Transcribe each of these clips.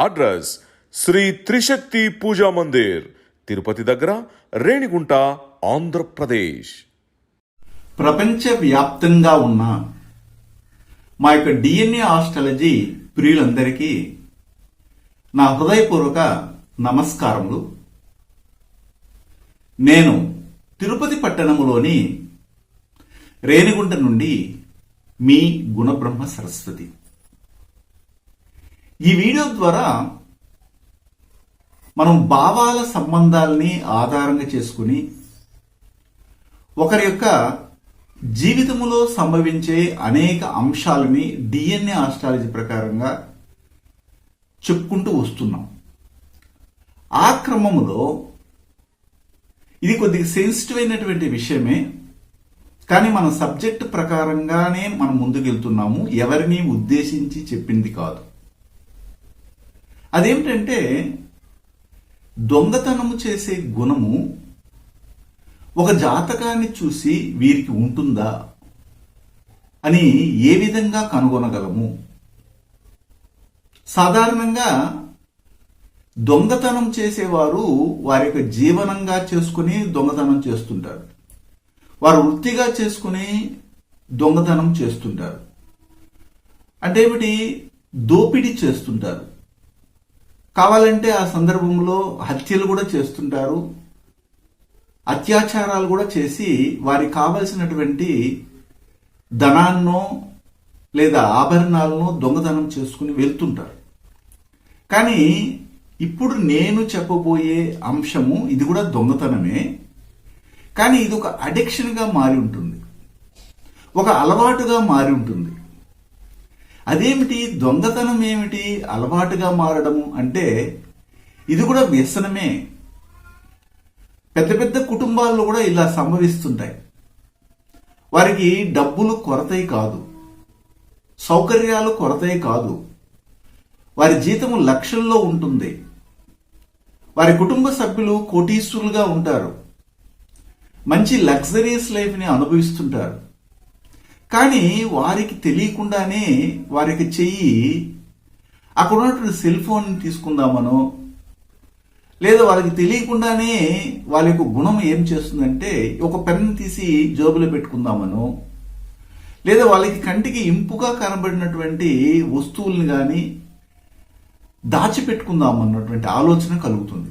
Address Shri Trishakti Puja Mandir Tirupati దగ్గర రేణిగుంట ఆంధ్రప్రదేశ్. ప్రపంచవ్యాప్తంగా ఉన్న మా యొక్క డిఎన్ఏ ఆస్ట్రాలజీ ప్రియులందరికీ నా హృదయపూర్వక నమస్కారములు. నేను తిరుపతి పట్టణములోని రేణిగుంట నుండి మీ గుణబ్రహ్మ సరస్వతి. ఈ వీడియో ద్వారా మనం భావాల సంబంధాలని ఆధారంగా చేసుకుని ఒకరి యొక్క జీవితములో సంభవించే అనేక అంశాలని డిఎన్ఏ ఆస్ట్రాలజీ ప్రకారంగా చెప్పుకుంటూ వస్తున్నాం. ఆ క్రమంలో ఇది కొద్దిగా సెన్సిటివ్ అయినటువంటి విషయమే కానీ మన సబ్జెక్ట్ ప్రకారంగానే మనం ముందుకెళ్తున్నాము. ఎవరిని ఉద్దేశించి చెప్పింది కాదు. అదేమిటంటే దొంగతనము చేసే గుణము ఒక జాతకాన్ని చూసి వీరికి ఉంటుందా అని ఏ విధంగా కనుగొనగలము? సాధారణంగా దొంగతనం చేసేవారు వారి యొక్క జీవనంగా చేసుకుని దొంగతనం చేస్తుంటారు. వారు వృత్తిగా చేసుకుని దొంగతనం చేస్తుంటారు. అంటే ఏమిటి? దోపిడీ చేస్తుంటారు. కావాలంటే ఆ సందర్భంలో హత్యలు కూడా చేస్తుంటారు. అత్యాచారాలు కూడా చేసి వారికి కావలసినటువంటి ధనాన్నో లేదా ఆభరణాలను దొంగతనం చేసుకుని వెళ్తుంటారు. కానీ ఇప్పుడు నేను చెప్పబోయే అంశము ఇది కూడా దొంగతనమే. కానీ ఇది ఒక అడిక్షన్గా మారి ఉంటుంది. ఒక అలవాటుగా మారి ఉంటుంది. అదేమిటి? దొంగతనం ఏమిటి? అలవాటుగా మారడము అంటే ఇది కూడా వ్యసనమే. పెద్ద పెద్ద కుటుంబాల్లో కూడా ఇలా సంభవిస్తుంటాయి. వారికి డబ్బులు కొరతయి కాదు. సౌకర్యాలు కొరతయి కాదు. వారి జీతం లక్షల్లో ఉంటుంది. వారి కుటుంబ సభ్యులు కోటీశ్వరులుగా ఉంటారు. మంచి లగ్జరీస్ లైఫ్ని అనుభవిస్తుంటారు. కానీ వారికి తెలియకుండానే వారికి చెయ్యి అక్కడ ఉన్నటువంటి సెల్ ఫోన్ తీసుకుందామనో లేదా వాళ్ళకి తెలియకుండానే వాళ్ళ యొక్క గుణం ఏం చేస్తుందంటే ఒక పెన్ తీసి జోబులో పెట్టుకుందామనో లేదా వాళ్ళకి కంటికి ఇంపుగా కనబడినటువంటి వస్తువుల్ని కానీ దాచిపెట్టుకుందామన్నటువంటి ఆలోచన కలుగుతుంది.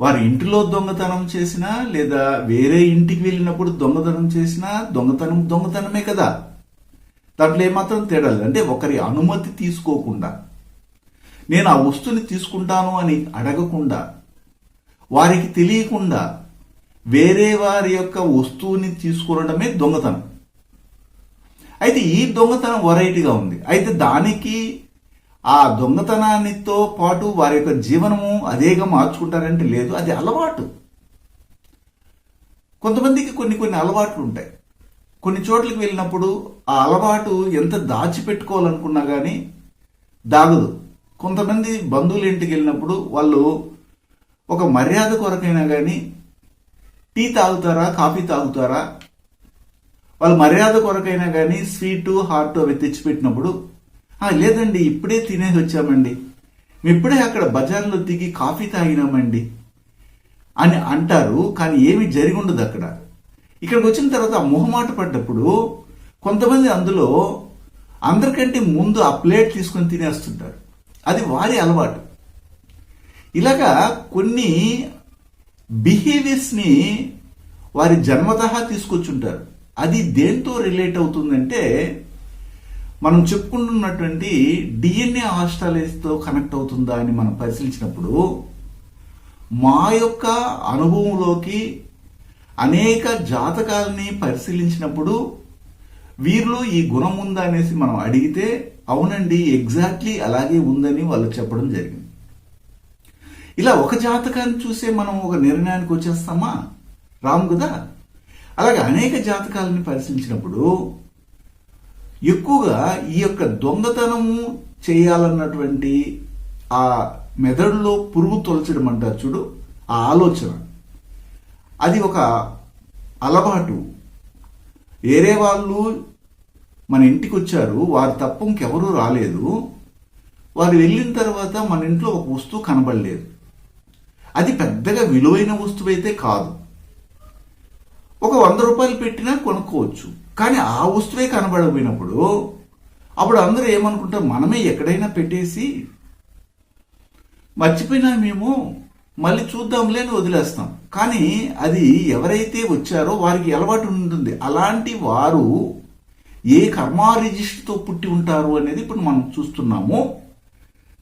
వారి ఇంటిలో దొంగతనం చేసినా లేదా వేరే ఇంటికి వెళ్ళినప్పుడు దొంగతనం చేసినా దొంగతనం దొంగతనమే కదా. దాంట్లో ఏమాత్రం తేడా అంటే ఒకరి అనుమతి తీసుకోకుండా నేను ఆ వస్తువుని తీసుకుంటాను అని అడగకుండా వారికి తెలియకుండా వేరే వారి యొక్క వస్తువుని తీసుకురడమే దొంగతనం. అయితే ఈ దొంగతనం వెరైటీగా ఉంది. అయితే దానికి ఆ దొంగతనానితో పాటు వారి యొక్క జీవనము అదేగా మార్చుకుంటారంటే లేదు. అది అలవాటు. కొంతమందికి కొన్ని కొన్ని అలవాట్లు ఉంటాయి. కొన్ని చోట్లకి వెళ్ళినప్పుడు ఆ అలవాటు ఎంత దాచిపెట్టుకోవాలనుకున్నా కానీ దాగదు. కొంతమంది బంధువుల ఇంటికి వెళ్ళినప్పుడు వాళ్ళు ఒక మర్యాద కొరకైనా కానీ టీ తాగుతారా కాఫీ తాగుతారా? వాళ్ళు మర్యాద కొరకైనా కానీ స్వీటు హాట్ అవి తెచ్చిపెట్టినప్పుడు లేదండి ఇప్పుడే తినేసి వచ్చామండి. మేము ఇప్పుడే అక్కడ బజార్లో దిగి కాఫీ తాగినామండి. అని అంటారు కానీ ఏమి జరిగి ఉండదు అక్కడ. ఇక్కడికి వచ్చిన తర్వాత ఆ మొహమాట పడ్డప్పుడు కొంతమంది అందులో అందరికంటే ముందు ఆ ప్లేట్ తీసుకొని తినేస్తుంటారు. అది వారి అలవాటు. ఇలాగా కొన్ని బిహేవియర్స్ని వారి జన్మతహా తీసుకొచ్చుంటారు. అది దేంతో రిలేట్ అవుతుందంటే మనం చెప్పుకుంటున్నటువంటి డిఎన్ఏ హాస్టాలజీతో కనెక్ట్ అవుతుందా అని మనం పరిశీలించినప్పుడు మా యొక్క అనుభవంలోకి అనేక జాతకాలని పరిశీలించినప్పుడు వీరిలో ఈ గుణం ఉందా అనేసి మనం అడిగితే అవునండి ఎగ్జాక్ట్లీ అలాగే ఉందని వాళ్ళు చెప్పడం జరిగింది. ఇలా ఒక జాతకాన్ని చూసే మనం ఒక నిర్ణయానికి వచ్చేస్తామా? రాము కదా? అలాగే అనేక జాతకాలని పరిశీలించినప్పుడు ఎక్కువగా ఈ యొక్క దొంగతనము చేయాలన్నటువంటి ఆ మెదడులో పురుగు తొలచడం అంటారు చూడు ఆ ఆలోచన. అది ఒక అలవాటు. వేరే వాళ్ళు మన ఇంటికి వచ్చారు వారి తప్ప ఇంకెవరూ రాలేదు. వారు వెళ్ళిన తర్వాత మన ఇంట్లో ఒక వస్తువు కనబడలేదు. అది పెద్దగా విలువైన వస్తువు అయితే కాదు. ఒక వంద రూపాయలు పెట్టినా కొనుక్కోవచ్చు. కానీ ఆ వస్తువే కనబడకపోయినప్పుడు అప్పుడు అందరూ ఏమనుకుంటారు మనమే ఎక్కడైనా పెట్టేసి మర్చిపోయినా మేము మళ్ళీ చూద్దాంలే అని వదిలేస్తాం. కానీ అది ఎవరైతే వచ్చారో వారికి అలవాటు ఉంటుంది. అలాంటి వారు ఏ కర్మారిజిస్ట్తో పుట్టి ఉంటారు అనేది ఇప్పుడు మనం చూస్తున్నాము.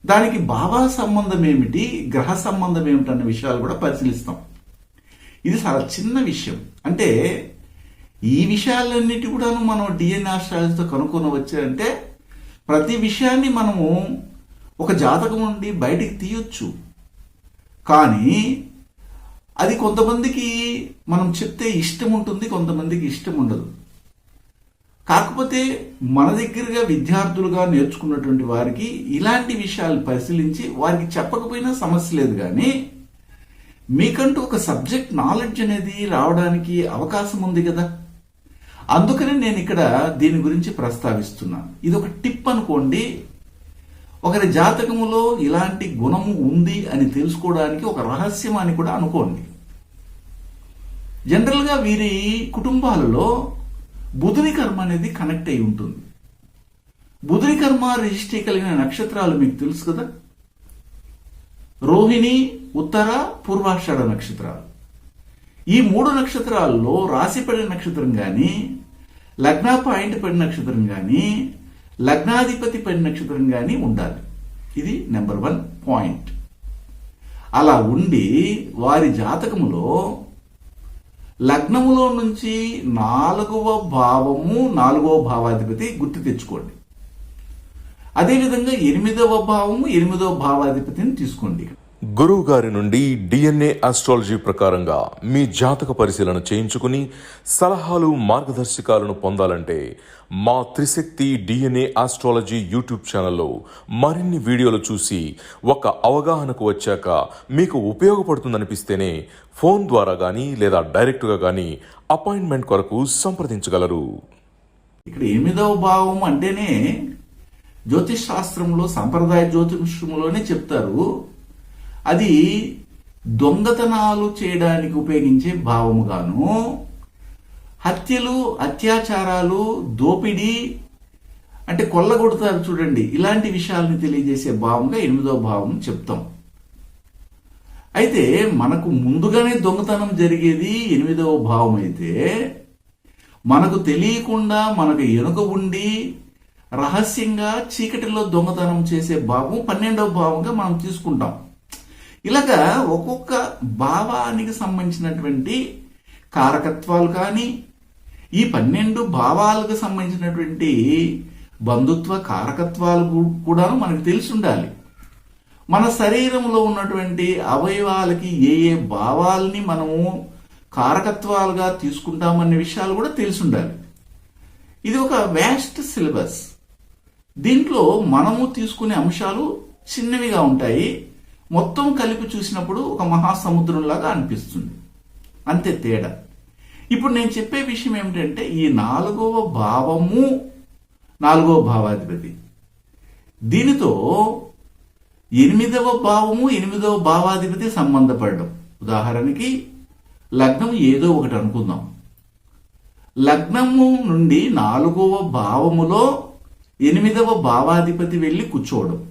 దానికి బాబా సంబంధం ఏమిటి గ్రహ సంబంధం ఏమిటి అన్న విషయాలు కూడా పరిశీలిస్తాం. ఇది చాలా చిన్న విషయం. అంటే ఈ విషయాలన్నిటి కూడాను మనం డిఎన్ఏ ఆస్ట్రాలజీతో కనుక్కొని వచ్చారంటే ప్రతి విషయాన్ని మనము ఒక జాతకం నుండి బయటికి తీయొచ్చు. కానీ అది కొంతమందికి మనం చెప్తే ఇష్టం ఉంటుంది కొంతమందికి ఇష్టం ఉండదు. కాకపోతే మన దగ్గరగా విద్యార్థులుగా నేర్చుకున్నటువంటి వారికి ఇలాంటి విషయాలు పరిశీలించి వారికి చెప్పకపోయినా సమస్య లేదు కానీ మీకంటూ ఒక సబ్జెక్ట్ నాలెడ్జ్ అనేది రావడానికి అవకాశం ఉంది కదా. అందుకని నేను ఇక్కడ దీని గురించి ప్రస్తావిస్తున్నాను. ఇది ఒక టిప్ అనుకోండి. ఒకరి జాతకములో ఇలాంటి గుణము ఉంది అని తెలుసుకోవడానికి ఒక రహస్యం అని కూడా అనుకోండి. జనరల్గా వీరి కుటుంబాలలో బుధుని కర్మ అనేది కనెక్ట్ అయి ఉంటుంది. బుధుని కర్మ రిజిస్ట్రీ కలిగిన నక్షత్రాలు మీకు తెలుసు కదా? రోహిణి ఉత్తర పూర్వాషాఢ నక్షత్రాలు. ఈ మూడు నక్షత్రాల్లో రాశి పడిన నక్షత్రం కానీ లగ్న పాయింట్ పడిన నక్షత్రం కానీ లగ్నాధిపతి పడిన నక్షత్రం కానీ ఉండాలి. ఇది నెంబర్ వన్ పాయింట్. అలా ఉండి వారి జాతకములో లగ్నములో నుంచి నాలుగవ భావము నాలుగవ భావాధిపతి గుర్తు తెచ్చుకోండి. అదేవిధంగా ఎనిమిదవ భావము ఎనిమిదవ భావాధిపతిని తీసుకోండి గురువు గారి నుండి డిఎన్ఏ ఆస్ట్రాలజీ ప్రకారంగా మీ జాతక పరిశీలన చేయించుకుని సలహాలు మార్గదర్శకాలను పొందాలంటే మా త్రిశక్తి డిఎన్ఏ ఆస్ట్రాలజీ యూట్యూబ్ ఛానల్లో మరిన్ని వీడియోలు చూసి ఒక అవగాహనకు వచ్చాక మీకు ఉపయోగపడుతుందనిపిస్తేనే ఫోన్ ద్వారా కానీ లేదా డైరెక్ట్గా కానీ అపాయింట్మెంట్ కొరకు సంప్రదించగలరు. ఇక్కడ ఎనిమిదవ భావం అంటేనే జ్యోతిష్ శాస్త్రంలో సంప్రదాయ జ్యోతిషంలోనే చెప్తారు. అది దొంగతనాలు చేయడానికి ఉపయోగించే భావముగాను హత్యలు అత్యాచారాలు దోపిడీ అంటే కొల్లగొడతారు చూడండి. ఇలాంటి విషయాలను తెలియజేసే భావంగా ఎనిమిదవ భావం చెప్తాం. అయితే మనకు ముందుగానే దొంగతనం జరిగేది ఎనిమిదవ భావం అయితే మనకు తెలియకుండా మనకు ఎనుక ఉండి రహస్యంగా చీకటిలో దొంగతనం చేసే భావం పన్నెండవ భావంగా మనం తీసుకుంటాం. ఇలాగా ఒక్కొక్క భావానికి సంబంధించినటువంటి కారకత్వాలు కానీ ఈ పన్నెండు భావాలకు సంబంధించినటువంటి బంధుత్వ కారకత్వాలు కూడా మనకు తెలిసి ఉండాలి మన శరీరంలో ఉన్నటువంటి అవయవాలకి ఏ ఏ భావాల్ని మనము కారకత్వాలుగా తీసుకుంటామనే విషయాలు కూడా తెలిసి ఉండాలి ఇది ఒక వ్యాస్ట్ సిలబస్. దీంట్లో మనము తీసుకునే అంశాలు చిన్నవిగా ఉంటాయి. మొత్తం కలిపి చూసినప్పుడు ఒక మహాసముద్రంలాగా అనిపిస్తుంది. అంతే తేడా. ఇప్పుడు నేను చెప్పే విషయం ఏమిటంటే ఈ నాలుగవ భావము నాలుగవ భావాధిపతి. దీనితో ఎనిమిదవ భావము ఎనిమిదవ భావాధిపతి సంబంధపడడం. ఉదాహరణకి లగ్నం ఏదో ఒకటి అనుకుందాం. లగ్నము నుండి నాలుగవ భావములో ఎనిమిదవ భావాధిపతి వెళ్ళి కూర్చోవడం.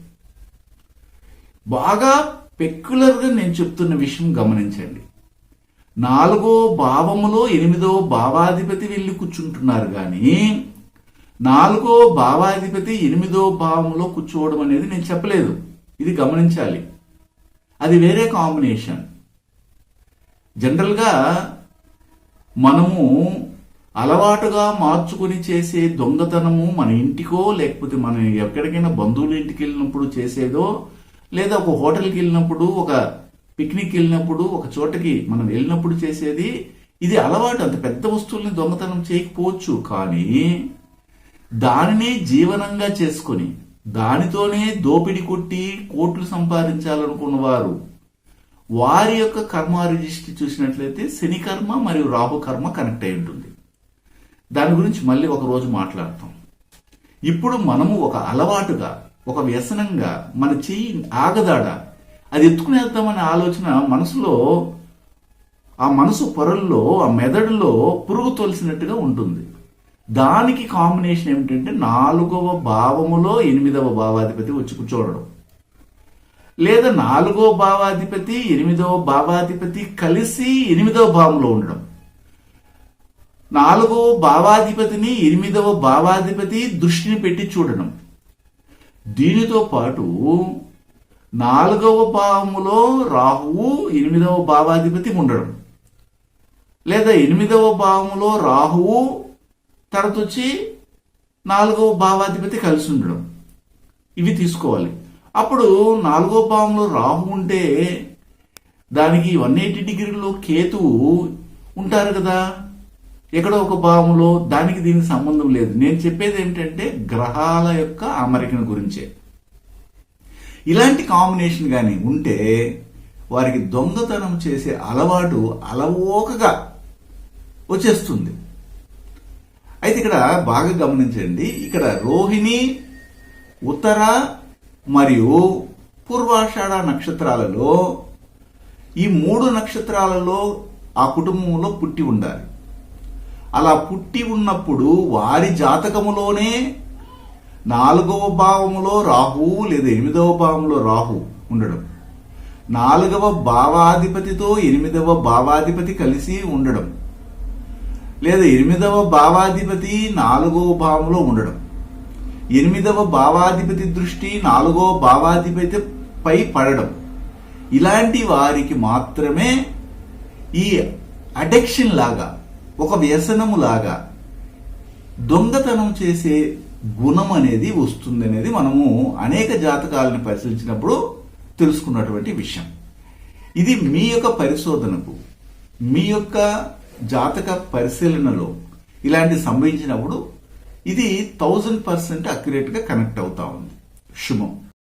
బాగా పెక్యులర్గా నేను చెప్తున్న విషయం గమనించండి. నాలుగో భావములో ఎనిమిదో భావాధిపతి వెళ్ళి కూర్చుంటున్నారు కానీ నాలుగో భావాధిపతి ఎనిమిదో భావంలో కూర్చోవడం అనేది నేను చెప్పలేదు. ఇది గమనించాలి. అది వేరే కాంబినేషన్. జనరల్గా మనము అలవాటుగా మార్చుకుని చేసే దొంగతనము మన ఇంటికో లేకపోతే మనం ఎక్కడికైనా బంధువుల ఇంటికి వెళ్ళినప్పుడు చేసేదో లేదా ఒక హోటల్కి వెళ్ళినప్పుడు ఒక పిక్నిక్ వెళ్ళినప్పుడు ఒక చోటకి మనం వెళ్ళినప్పుడు చేసేది ఇది అలవాటు. అంత పెద్ద వస్తువుల్ని దొంగతనం చేయకపోవచ్చు. కానీ దానిని జీవనంగా చేసుకొని దానితోనే దోపిడి కొట్టి కోట్లు సంపాదించాలనుకున్న వారు వారి యొక్క కర్మ రిజిస్ట్రీ చూసినట్లయితే శని కర్మ మరియు రాహు కర్మ కనెక్ట్ అయి ఉంటుంది. దాని గురించి మళ్ళీ ఒక రోజు మాట్లాడతాం. ఇప్పుడు మనము ఒక అలవాటుగా ఒక వ్యసనంగా మన చెయ్యి ఆగదాడ. అది ఎత్తుకుని వెళ్తామనే ఆలోచన మనసులో ఆ మనసు పొరల్లో ఆ మెదడులో పురుగు తొలిసినట్టుగా ఉంటుంది. దానికి కాంబినేషన్ ఏమిటంటే నాలుగవ భావములో ఎనిమిదవ భావాధిపతి వచ్చి కూర్చోవడం. లేదా నాలుగో భావాధిపతి ఎనిమిదవ భావాధిపతి కలిసి ఎనిమిదవ భావంలో ఉండడం. నాలుగో భావాధిపతిని ఎనిమిదవ భావాధిపతి దృష్టిని పెట్టి చూడడం. దీనితో పాటు నాలుగవ భావములో రాహువు ఎనిమిదవ భావాధిపతి ఉండడం. లేదా ఎనిమిదవ భావములో రాహువు తర్వాత వచ్చి నాలుగవ భావాధిపతి కలిసి ఉండడం. ఇవి తీసుకోవాలి. అప్పుడు నాలుగో భావంలో రాహు ఉంటే దానికి వన్ ఎయిటీ డిగ్రీలో కేతువు ఉంటారు కదా. ఎక్కడో ఒక భావంలో దానికి దీనికి సంబంధం లేదు. నేను చెప్పేది ఏంటంటే గ్రహాల యొక్క అమరికను గురించే. ఇలాంటి కాంబినేషన్ కానీ ఉంటే వారికి దొంగతనం చేసే అలవాటు అలవోకగా వచ్చేస్తుంది. అయితే ఇక్కడ బాగా గమనించండి. ఇక్కడ రోహిణి ఉత్తర మరియు పూర్వాషాఢ నక్షత్రాలలో ఈ మూడు నక్షత్రాలలో ఆ కుటుంబంలో పుట్టి ఉండాలి. అలా పుట్టి ఉన్నప్పుడు వారి జాతకములోనే నాలుగవ భావములో రాహువు లేదా ఎనిమిదవ భావంలో రాహు ఉండడం. నాలుగవ భావాధిపతితో ఎనిమిదవ భావాధిపతి కలిసి ఉండడం. లేదా ఎనిమిదవ భావాధిపతి నాలుగవ భావంలో ఉండడం. ఎనిమిదవ భావాధిపతి దృష్టి నాలుగవ భావాధిపతి పై పడడం. ఇలాంటి వారికి మాత్రమే ఈ అడిక్షన్ లాగా ఒక వ్యసనములాగా దొంగతనం చేసే గుణం అనేది వస్తుంది అనేది మనము అనేక జాతకాలను పరిశీలించినప్పుడు తెలుసుకున్నటువంటి విషయం. ఇది మీ యొక్క పరిశోధనకు మీ యొక్క జాతక పరిశీలనలో ఇలాంటి సంభవించినప్పుడు ఇది థౌజండ్ పర్సెంట్ అక్యురేట్గా కనెక్ట్ అవుతా ఉంది. శుభం.